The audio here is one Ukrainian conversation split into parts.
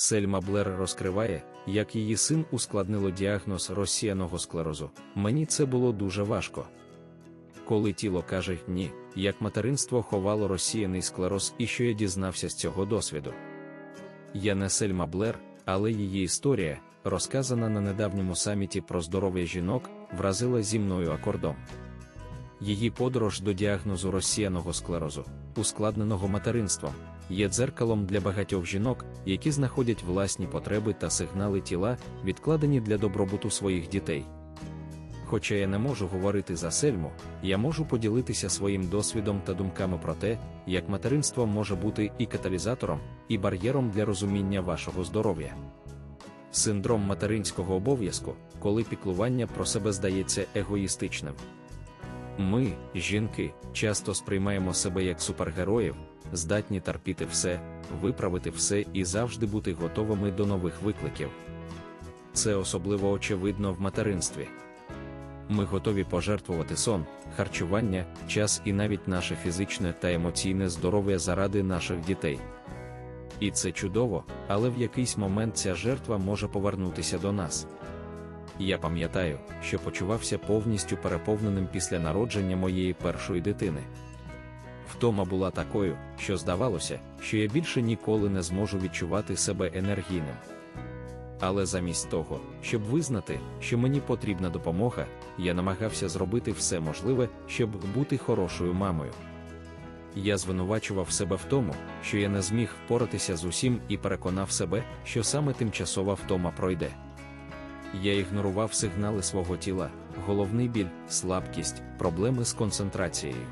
Сельма Блер розкриває, як її син ускладнило діагноз розсіяного склерозу. Мені це було дуже важко. Коли тіло каже ні, як материнство ховало розсіяний склероз і що я дізнався з цього досвіду. Я не Сельма Блер, але її історія, розказана на недавньому саміті про здоров'я жінок, вразила зі мною акордом. Її подорож до діагнозу розсіяного склерозу, ускладненого материнством, є дзеркалом для багатьох жінок, які знаходять власні потреби та сигнали тіла, відкладені для добробуту своїх дітей. Хоча я не можу говорити за сельму, я можу поділитися своїм досвідом та думками про те, як материнство може бути і каталізатором, і бар'єром для розуміння вашого здоров'я. Синдром материнського обов'язку, коли піклування про себе здається егоїстичним. Ми, жінки, часто сприймаємо себе як супергероїв, здатні терпіти все, виправити все і завжди бути готовими до нових викликів. Це особливо очевидно в материнстві. Ми готові пожертвувати сон, харчування, час і навіть наше фізичне та емоційне здоров'я заради наших дітей. І це чудово, але в якийсь момент ця жертва може повернутися до нас. Я пам'ятаю, що почувався повністю переповненим після народження моєї першої дитини. Втома була такою, що здавалося, що я більше ніколи не зможу відчувати себе енергійним. Але замість того, щоб визнати, що мені потрібна допомога, я намагався зробити все можливе, щоб бути хорошою мамою. Я звинувачував себе в тому, що я не зміг впоратися з усім і переконав себе, що саме тимчасова втома пройде. Я ігнорував сигнали свого тіла, головний біль, слабкість, проблеми з концентрацією.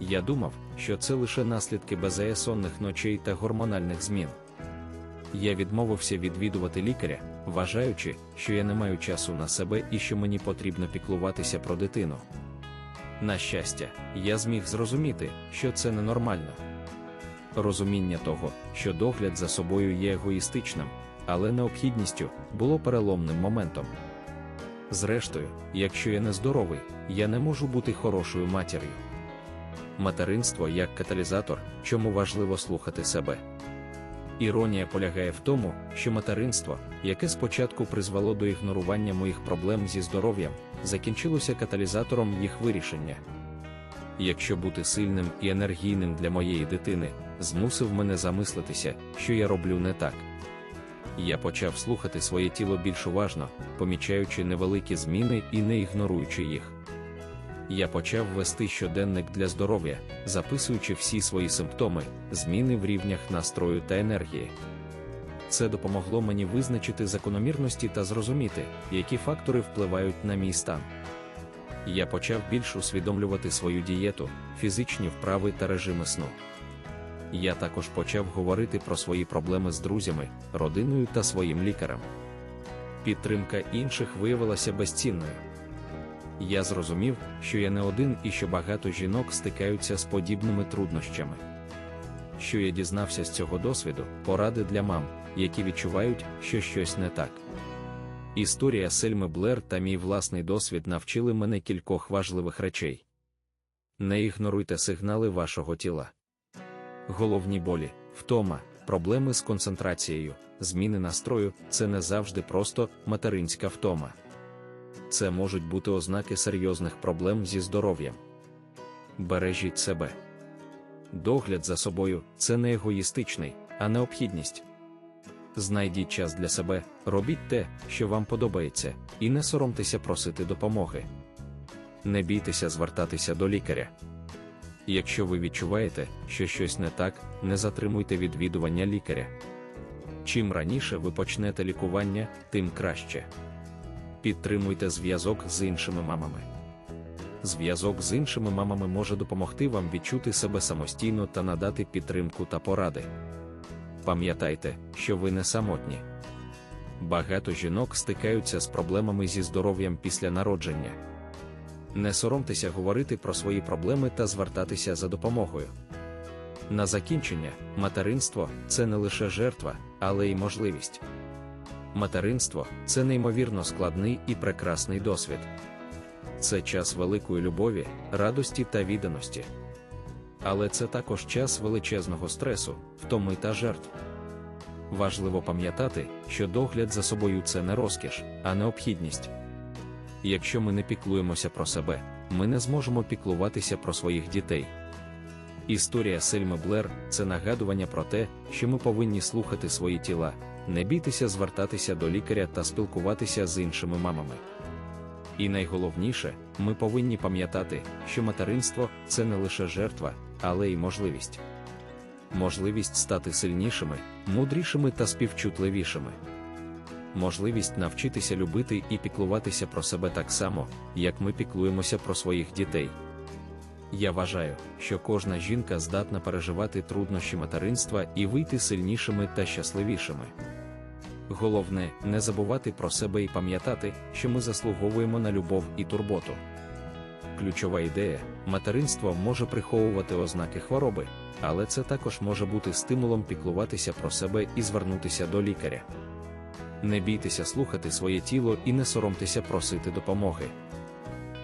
Я думав, що це лише наслідки безаєсонних ночей та гормональних змін. Я відмовився відвідувати лікаря, вважаючи, що я не маю часу на себе і що мені потрібно піклуватися про дитину. На щастя, я зміг зрозуміти, що це ненормально. Розуміння того, що догляд за собою є егоїстичним, але необхідністю було переломним моментом. Зрештою, якщо я не здоровий, я не можу бути хорошою матір'ю. Материнство як каталізатор, чому важливо слухати себе. Іронія полягає в тому, що материнство, яке спочатку призвело до ігнорування моїх проблем зі здоров'ям, закінчилося каталізатором їх вирішення. Якщо бути сильним і енергійним для моєї дитини, змусив мене замислитися, що я роблю не так. Я почав слухати своє тіло більш уважно, помічаючи невеликі зміни і не ігноруючи їх. Я почав вести щоденник для здоров'я, записуючи всі свої симптоми, зміни в рівнях настрою та енергії. Це допомогло мені визначити закономірності та зрозуміти, які фактори впливають на мій стан. Я почав більш усвідомлювати свою дієту, фізичні вправи та режими сну. Я також почав говорити про свої проблеми з друзями, родиною та своїм лікарем. Підтримка інших виявилася безцінною. Я зрозумів, що я не один і що багато жінок стикаються з подібними труднощами. Що я дізнався з цього досвіду, поради для мам, які відчувають, що щось не так. Історія Сельми Блер та мій власний досвід навчили мене кількох важливих речей. Не ігноруйте сигнали вашого тіла. Головні болі, втома, проблеми з концентрацією, зміни настрою це не завжди просто материнська втома. Це можуть бути ознаки серйозних проблем зі здоров'ям. Бережіть себе. Догляд за собою це не егоїстичний, а необхідність. Знайдіть час для себе, робіть те, що вам подобається, і не соромтеся просити допомоги. Не бійтеся звертатися до лікаря. Якщо ви відчуваєте, що щось не так, не затримуйте відвідування лікаря. Чим раніше ви почнете лікування, тим краще. Підтримуйте зв'язок з іншими мамами. Зв'язок з іншими мамами може допомогти вам відчути себе самостійно та надати підтримку та поради. Пам'ятайте, що ви не самотні. Багато жінок стикаються з проблемами зі здоров'ям після народження. Не соромтеся говорити про свої проблеми та звертатися за допомогою. На закінчення, материнство це не лише жертва, але й можливість. Материнство це неймовірно складний і прекрасний досвід. Це час великої любові, радості та відданості. Але це також час величезного стресу, втоми та жертв. важливо пам'ятати, що догляд за собою це не розкіш, а необхідність. Якщо ми не піклуємося про себе, ми не зможемо піклуватися про своїх дітей. Історія Сельми Блер це нагадування про те, що ми повинні слухати свої тіла, не бійтеся звертатися до лікаря та спілкуватися з іншими мамами. І найголовніше, ми повинні пам'ятати, що материнство це не лише жертва, але й можливість. Можливість стати сильнішими, мудрішими та співчутливішими. Можливість навчитися любити і піклуватися про себе так само, як ми піклуємося про своїх дітей. Я вважаю, що кожна жінка здатна переживати труднощі материнства і вийти сильнішими та щасливішими. Головне не забувати про себе і пам'ятати, що ми заслуговуємо на любов і турботу. Ключова ідея материнство може приховувати ознаки хвороби, але це також може бути стимулом піклуватися про себе і звернутися до лікаря. Не бійтеся слухати своє тіло і не соромтеся просити допомоги.